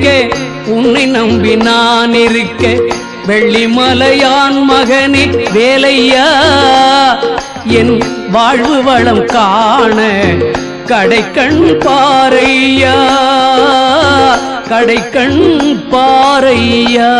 இருக்க உன்னை நம்பி நான் இருக்க. வெள்ளிமலையான் மகனே வேலையா? என் வாழ்வு வளம் காண கடைக்கண் பாறையா? கடைக்கண் பாறையா?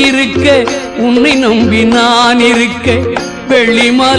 இருக்க உன்னை நம்பி நான் இருக்க வெள்ளிமலை